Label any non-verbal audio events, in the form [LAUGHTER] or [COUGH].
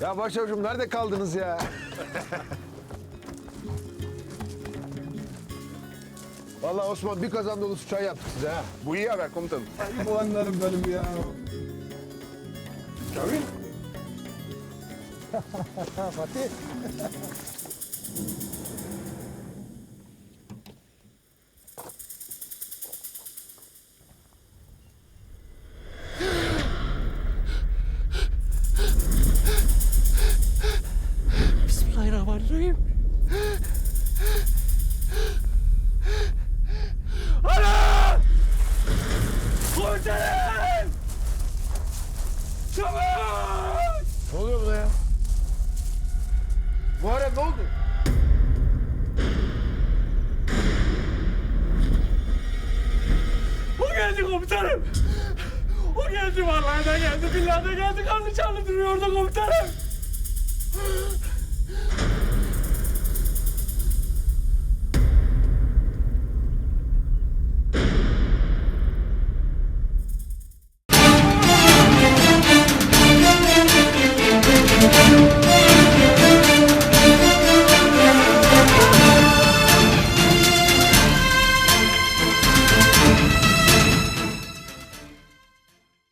Ya başavcım nerede kaldınız ya? [LAUGHS] Vallahi Osman bir kazan dolusu çay yaptık size ha. Bu iyi haber komutanım. Ay bu anlarım benim ya. Kamil. [LAUGHS] Fatih. Bismillahirrahmanirrahim. Ana! Komutanım! Çabuk! Ne oluyor buna ya? Muharrem ne oldu? O geldi komutanım. O geldi vallahi de geldi. Billahi de geldi. Kanlı çağrı duruyordu komutanım.